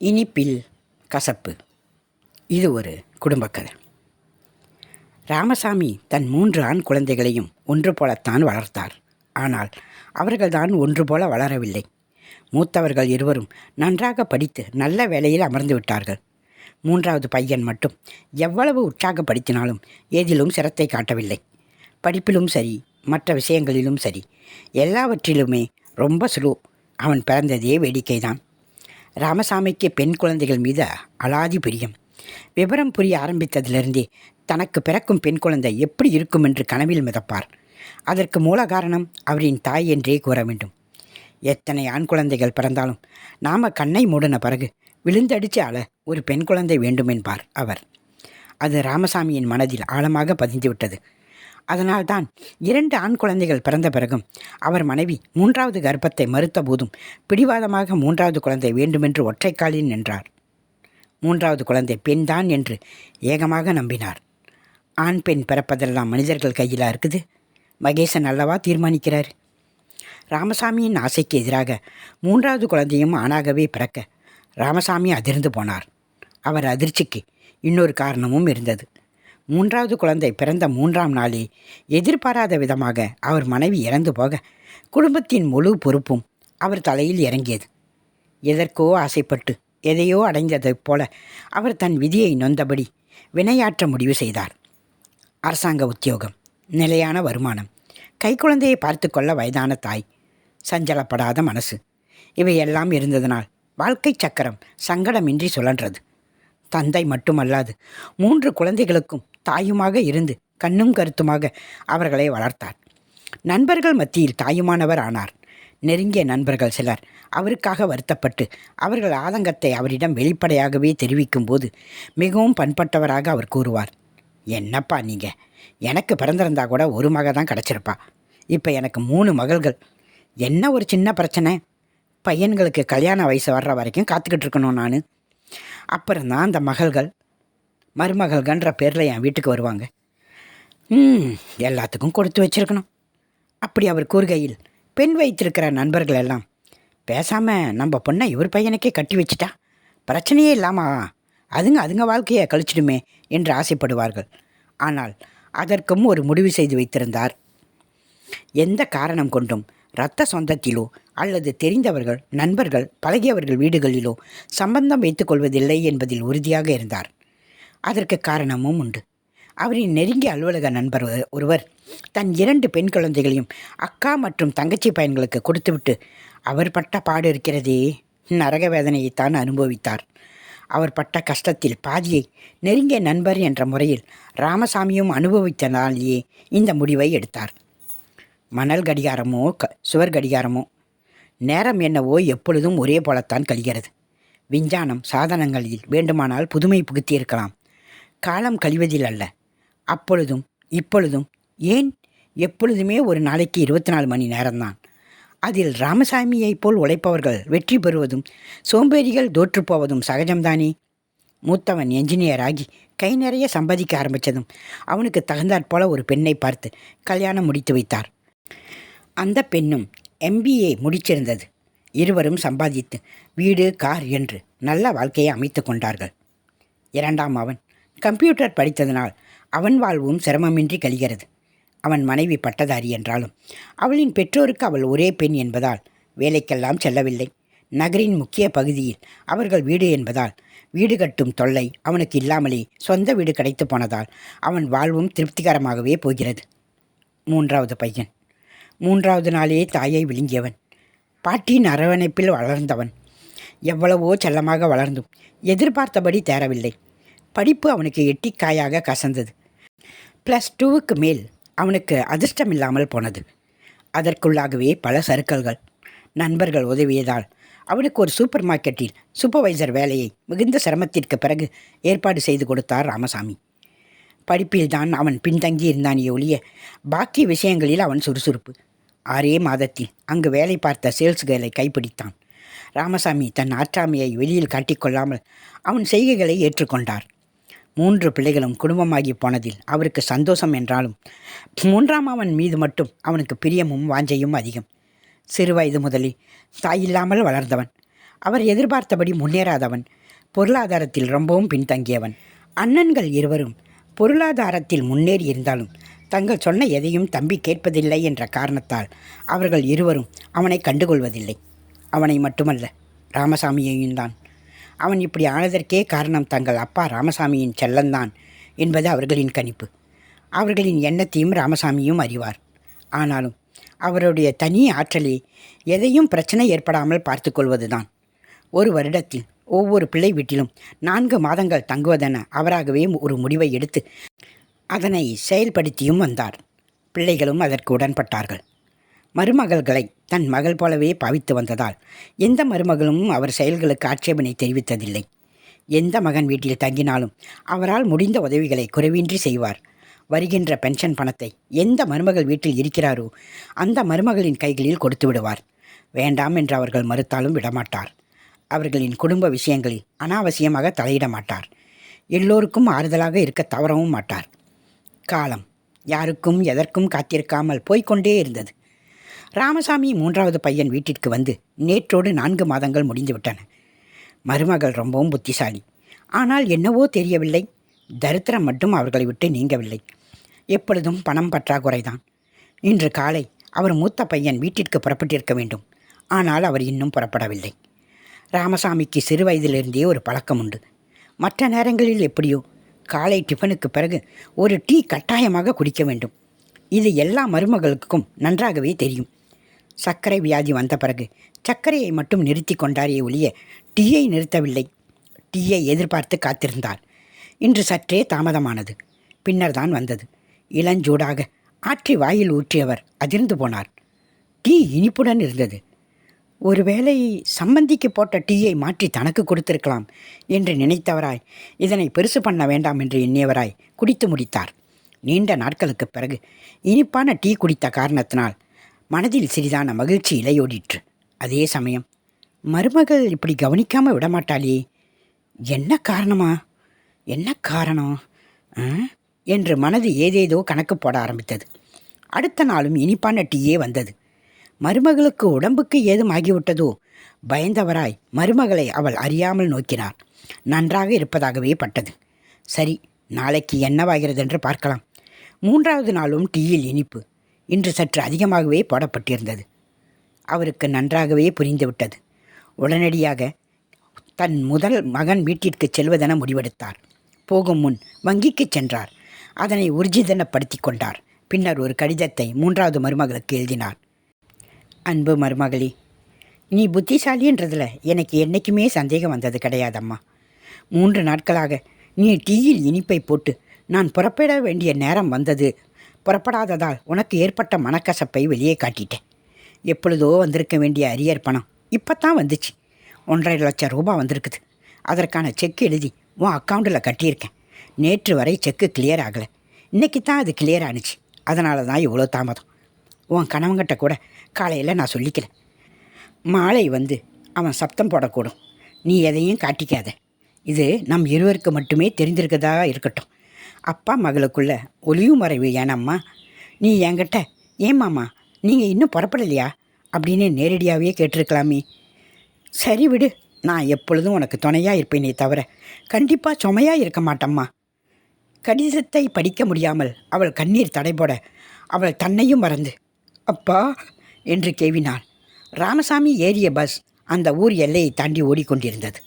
இனிப்பில் கசப்பு. இது ஒரு குடும்பக்கதை. ராமசாமி தன் மூன்று ஆண் குழந்தைகளையும் ஒன்று போலத்தான் வளர்த்தார். ஆனால் அவர்கள்தான் ஒன்று போல வளரவில்லை. மூத்தவர்கள் இருவரும் நன்றாக படித்து நல்ல வேலையில் அமர்ந்து விட்டார்கள். மூன்றாவது பையன் மட்டும் எவ்வளவு உற்சாகப்படுத்தினாலும் ஏதிலும் சிரத்தை காட்டவில்லை. படிப்பிலும் சரி மற்ற விஷயங்களிலும் சரி எல்லாவற்றிலுமே ரொம்ப ஸ்லோ அவன் பிறந்ததே வேடிக்கைதான். ராமசாமிக்கு பெண் குழந்தைகள் மீது அலாதி பிரியம். விவரம் புரிய ஆரம்பித்ததிலிருந்தே தனக்கு பிறக்கும் பெண் குழந்தை எப்படி இருக்கும் என்று கனவில் மிதப்பார். அதற்கு மூல காரணம் அவரின் தாய் என்றே கூற வேண்டும். எத்தனை ஆண் குழந்தைகள் பிறந்தாலும் நாம கண்ணை மூடின பிறகு விழுந்தடிச்சு அழ ஒரு பெண் குழந்தை வேண்டும் என்பார் அவர். அது ராமசாமியின் மனதில் ஆழமாக பதிந்துவிட்டது. அதனால்தான் இரண்டு ஆண் குழந்தைகள் பிறந்த பிறகும் அவர் மனைவி மூன்றாவது கர்ப்பத்தை மறுத்த போதும் பிடிவாதமாக மூன்றாவது குழந்தை வேண்டுமென்று ஒற்றைக்காலில் நின்றார். மூன்றாவது குழந்தை பெண்தான் என்று ஏகமாக நம்பினார். ஆண் பெண் பிறப்பதெல்லாம் மனிதர்கள் கையில் இருக்குது? மகேசன் அல்லவா தீர்மானிக்கிறார்? ராமசாமியின் ஆசைக்கு எதிராக மூன்றாவது குழந்தையும் ஆணாகவே பிறக்க ராமசாமி அதிர்ந்து போனார். அவர் அதிர்ச்சிக்கு இன்னொரு காரணமும் இருந்தது. மூன்றாவது குழந்தை பிறந்த மூன்றாம் நாளே எதிர்பாராத விதமாக அவர் மனைவி இறந்து போக குடும்பத்தின் முழு பொறுப்பும் அவர் தலையில் இறங்கியது. எதற்கோ ஆசைப்பட்டு எதையோ அடைந்ததைப் போல அவர் தன் விதியை நொந்தபடி வினையாற்ற முடிவு செய்தார். அரசாங்க உத்தியோகம் நிலையான வருமானம் கைக்குழந்தையை பார்த்து கொள்ள வயதான தாய் சஞ்சலப்படாத மனசு இவையெல்லாம் இருந்ததனால் வாழ்க்கை சக்கரம் சங்கடமின்றி சுழன்றது. தந்தை மட்டுமல்லாது மூன்று குழந்தைகளுக்கும் தாயுமாக இருந்து கண்ணும் கருத்துமாக அவர்களை வளர்த்தார். நண்பர்கள் மத்தியில் தாயுமானவர் ஆனார். நெருங்கிய நண்பர்கள் சிலர் அவருக்காக வருத்தப்பட்டு அவர்கள் ஆதங்கத்தை அவரிடம் வெளிப்படையாகவே தெரிவிக்கும் போது மிகவும் பண்பட்டவராக அவர் கூறுவார் என்னப்பா நீங்கள் எனக்கு பிறந்திருந்தா கூட ஒரு மக தான் கிடச்சிருப்பா. இப்போ எனக்கு மூணு மகள்கள். என்ன ஒரு சின்ன பிரச்சனை? பையன்களுக்கு கல்யாண வயசு வர்ற வரைக்கும் காத்துக்கிட்டு இருக்கணும் நான். அப்புறம்தான் அந்த மகள்கள் மருமகள்கன்ற பேரில் என் வீட்டுக்கு வருவாங்க. ம் எல்லாத்துக்கும் கொடுத்து வச்சிருக்கணும். அப்படி அவர் கூறுகையில் பெண் வைத்திருக்கிற நண்பர்கள் எல்லாம் பேசாமல் நம்ம பொண்ணை இவர் பையனுக்கே கட்டி வச்சிட்டா? பிரச்சனையே இல்லாமா அதுங்க அதுங்க வாழ்க்கையை கழிச்சிடுமே என்று ஆசைப்படுவார்கள். ஆனால் அதற்கும் ஒரு முடிவு செய்து வைத்திருந்தார். எந்த காரணம் கொண்டும் இரத்த சொந்தத்திலோ அல்லது தெரிந்தவர்கள் நண்பர்கள் பழகியவர்கள் வீடுகளிலோ சம்பந்தம் வைத்துக்கொள்வதில்லை என்பதில் உறுதியாக இருந்தார். அதற்கு காரணமும் உண்டு. அவரின் நெருங்கிய அலுவலக நண்பர் ஒருவர் தன் இரண்டு பெண் குழந்தைகளையும் அக்கா மற்றும் தங்கச்சி பையன்களுக்கு கொடுத்துவிட்டு அவர் பட்ட பாடு இருக்கிறதே. நரக வேதனையைத்தான் அனுபவித்தார். அவர் பட்ட கஷ்டத்தில் பாதியை நெருங்கிய நண்பர் என்ற முறையில் ராமசாமியும் அனுபவித்தனாலேயே இந்த முடிவை எடுத்தார். மணல் கடிகாரமோ க சுவர் கடிகாரமோ நேரம் என்னவோ எப்பொழுதும் ஒரே போலத்தான் கழிகிறது. விஞ்ஞானம் சாதனங்களில் வேண்டுமானால் புதுமை புகுத்தியிருக்கலாம். காலம் கழிவதில் அல்ல. அப்பொழுதும் இப்பொழுதும் ஏன்? எப்பொழுதுமே ஒரு நாளைக்கு இருபத்தி நாலு மணி நேரம்தான். அதில் ராமசாமியைப் போல் உழைப்பவர்கள் வெற்றி பெறுவதும் சோம்பேறிகள் தோற்றுப்போவதும் சகஜம்தானே? மூத்தவன் என்ஜினியராகி கை நிறைய சம்பாதிக்க ஆரம்பித்ததும் அவனுக்கு தகுந்தாற்போல ஒரு பெண்ணை பார்த்து கல்யாணம் முடித்து வைத்தார். அந்த பெண்ணும் எம்பிஏ முடிச்சிருந்தது. இருவரும் சம்பாதித்து வீடு கார் என்று நல்ல வாழ்க்கையை அமைத்து கொண்டார்கள். இரண்டாம் அவன் கம்ப்யூட்டர் படித்ததனால் அவன் வாழ்வும் சிரமமின்றி கழிகிறது. அவன் மனைவி பட்டதாரி என்றாலும் அவளின் பெற்றோருக்கு அவள் ஒரே பெண் என்பதால் வேலைக்கெல்லாம் செல்லவில்லை. நகரின் முக்கிய பகுதியில் அவர்கள் வீடு என்பதால் வீடு கட்டும் தொல்லை அவனுக்கு இல்லாமலே சொந்த வீடு கிடைத்து போனதால் அவன் வாழ்வும் திருப்திகரமாகவே போகிறது. மூன்றாவது பையன். மூன்றாவது நாளே தாயை விழுங்கியவன். பாட்டியின் அரவணைப்பில் வளர்ந்தவன். எவ்வளவோ செல்லமாக வளர்ந்தும் எதிர்பார்த்தபடி தேரவில்லை. படிப்பு அவனுக்கு எட்டிக்காயாக கசந்தது. ப்ளஸ் டூவுக்கு மேல் அவனுக்கு அதிர்ஷ்டம் இல்லாமல் போனது. அதற்குள்ளாகவே பல சறுக்கல்கள். நண்பர்கள் உதவியதால் அவனுக்கு ஒரு சூப்பர் மார்க்கெட்டில் சூப்பர்வைசர் வேலையை மிகுந்த சிரமத்திற்கு பிறகு ஏற்பாடு செய்து கொடுத்தார் ராமசாமி. படிப்பில்தான் அவன் பின்தங்கி இருந்தானே ஒழிய பாக்கி விஷயங்களில் அவன் சுறுசுறுப்பு. ஆறே மாதத்தில் அங்கு வேலை பார்த்த சேல்ஸ் கேர்ளை கைப்பிடித்தான். ராமசாமி தன் ஆற்றாமையை வெளியில் காட்டிக்கொள்ளாமல் அவன் செய்கைகளை ஏற்றுக்கொண்டார். மூன்று பிள்ளைகளும் குடும்பமாகி போனதில் அவருக்கு சந்தோஷம் என்றாலும் மூன்றாம் அவன் மீது மட்டும் அவனுக்கு பிரியமும் வாஞ்சையும் அதிகம். சிறுவயது முதலே தாயில்லாமல் வளர்ந்தவன். அவர் எதிர்பார்த்தபடி முன்னேறாதவன். பொருளாதாரத்தில் ரொம்பவும் பின்தங்கியவன். அண்ணன்கள் இருவரும் பொருளாதாரத்தில் முன்னேறி இருந்தாலும் தங்கள் சொன்ன எதையும் தம்பி கேட்பதில்லை என்ற காரணத்தால் அவர்கள் இருவரும் அவனை கண்டுகொள்வதில்லை. அவனை மட்டுமல்ல ராமசாமியையும் தான் அவன் இப்படி ஆனதற்கே காரணம் தங்கள் அப்பா ராமசாமியின் செல்லந்தான் என்பது அவர்களின் கணிப்பு. அவர்களின் எண்ணத்தையும் ராமசாமியும் அறிவார். ஆனாலும் அவருடைய தனி ஆற்றலே எதையும் பிரச்சனை ஏற்படாமல் பார்த்து கொள்வதுதான். ஒரு வருடத்தில் ஒவ்வொரு பிள்ளை வீட்டிலும் நான்கு மாதங்கள் தங்குவதென அவராகவே ஒரு முடிவை எடுத்து அதனை செயல்படுத்தியும் வந்தார். பிள்ளைகளும் அதற்கு உடன்பட்டார்கள். மருமகள்களை தன் மகள் போலவே பாவித்து வந்ததால் எந்த மருமகளும் அவர் செயல்களுக்கு ஆட்சேபனை தெரிவித்ததில்லை. எந்த மகன் வீட்டில் தங்கினாலும் அவரால் முடிந்த உதவிகளை குறைவின்றி செய்வார். வருகின்ற பென்ஷன் பணத்தை எந்த மருமகள் வீட்டில் இருக்கிறாரோ அந்த மருமகளின் கைகளில் கொடுத்து விடுவார். வேண்டாம் என்று அவர்கள் மறுத்தாலும் விடமாட்டார். அவர்களின் குடும்ப விஷயங்களில் அனாவசியமாக தலையிட மாட்டார். எல்லோருக்கும் ஆறுதலாக இருக்க தவறவும் மாட்டார். காலம் யாருக்கும் எதற்கும் காத்திருக்காமல் போய்க்கொண்டே இருந்தது. ராமசாமி மூன்றாவது பையன் வீட்டிற்கு வந்து நேற்றோடு நான்கு மாதங்கள் முடிந்துவிட்டன. மருமகள் ரொம்பவும் புத்திசாலி. ஆனால் என்னவோ தெரியவில்லை. தரித்திரம் மட்டும் அவர்களை விட்டு நீங்கவில்லை. எப்பொழுதும் பணம் பற்றாக்குறைதான். இன்று காலை அவர் மூத்த பையன் வீட்டிற்கு புறப்பட்டிருக்க வேண்டும். ஆனால் அவர் இன்னும் புறப்படவில்லை. ராமசாமிக்கு சிறு வயதிலிருந்தே ஒரு பழக்கம் உண்டு. மற்ற நேரங்களில் எப்படியோ காலை டிஃபனுக்கு பிறகு ஒரு டீ கட்டாயமாக குடிக்க வேண்டும். இது எல்லா மருமகளுக்கும் நன்றாகவே தெரியும். சர்க்கரை வியாதி வந்த பிறகு சர்க்கரையை மட்டும் நிறுத்தி கொண்டாரே ஒழிய டீயை நிறுத்தவில்லை. டீயை எதிர்பார்த்து காத்திருந்தார். இன்று சற்றே தாமதமானது. பின்னர் தான் வந்தது. இளஞ்சூடாக ஆற்றி வாயில் ஊற்றியவர் அதிர்ந்து போனார். டீ இனிப்புடன் இருந்தது. ஒருவேளை சம்பந்திக்கு போட்ட டீயை மாற்றி தனக்கு கொடுத்திருக்கலாம் என்று நினைத்தவராய் இதனை பெருசு பண்ண வேண்டாம் என்று எண்ணியவராய் குடித்து முடித்தார். நீண்ட நாட்களுக்கு பிறகு இனிப்பான டீ குடித்த காரணத்தினால் மனதில் சிறிதான மகிழ்ச்சி இலையோடிற்று. அதே சமயம் மருமகள் இப்படி கவனிக்காமல் விடமாட்டாளே. என்ன காரணமா? என்ன காரணம்? என்று மனது ஏதேதோ கணக்கு போட ஆரம்பித்தது. அடுத்த நாளும் இனிப்பான டீயே வந்தது. மருமகளுக்கு உடம்புக்கு ஏதும் ஆகிவிட்டதோ? பயந்தவராய் மருமகளை அவள் அறியாமல் நோக்கினார் நன்றாக இருப்பதாகவே பட்டது. சரி நாளைக்கு என்னவாகிறது என்று பார்க்கலாம். மூன்றாவது நாளும் டீயில் இனிப்பு. இன்று சற்று அதிகமாகவே போடப்பட்டிருந்தது. அவருக்கு நன்றாகவே புரிந்துவிட்டது. உடனடியாக தன் முதல் மகன் வீட்டிற்கு செல்வதென முடிவெடுத்தார். போகும் முன் வங்கிக்கு சென்றார். அதனை உர்ஜிதனப்படுத்தி கொண்டார். பின்னர் ஒரு கடிதத்தை மூன்றாவது மருமகளுக்கு எழுதினார். அன்பு மருமகளே நீ புத்திசாலின்றதில் எனக்கு என்றைக்குமே சந்தேகம் வந்தது கிடையாதம்மா. மூன்று நாட்களாக நீ டீயில் இனிப்பை போட்டு நான் புறப்பட வேண்டிய நேரம் வந்தது புறப்படாததால் உனக்கு ஏற்பட்ட மனக்கசப்பை வெளியே காட்டிட்டேன். எப்பொழுதோ வந்திருக்க வேண்டிய அரியர் பணம் இப்போ தான் வந்துச்சு. ஒன்றரை லட்சம் ரூபாய் வந்திருக்குது. அதற்கான செக் எழுதி உன் அக்கௌண்ட்டில் கட்டியிருக்கேன். நேற்று வரை செக்கு கிளியர் ஆகலை. இன்னைக்கு தான் அது கிளியர் ஆனுச்சு. அதனால தான் இவ்வளோ தாமதம். உன் கணவங்கிட்ட கூட காலையில் நான் சொல்லிக்கிறேன் மாலை வந்து அவன் சப்தம் போடக்கூடும். நீ எதையும் காட்டிக்காத. இது நம் இருவருக்கு மட்டுமே தெரிந்திருக்கதா இருக்கட்டும். அப்பா மகளுக்குள்ள ஒளியும் மறைவு ஏனம்மா? நீ என்கிட்ட ஏமாம்மா நீங்கள் இன்னும் புறப்படலையா? அப்படின்னு நேரடியாகவே கேட்டிருக்கலாமே. சரி விடு நான் எப்பொழுதும் உனக்கு துணையாக இருப்பேனே தவிர கண்டிப்பாக சுமையாக இருக்க மாட்டம்மா. கடிதத்தை படிக்க முடியாமல் அவள் கண்ணீர் தடைபோட அவள் தன்னையும் மறந்து அப்பா என்று கேவினாள். ராமசாமி ஏறிய பஸ் அந்த ஊர் எல்லையை தாண்டி ஓடிக்கொண்டிருந்தது.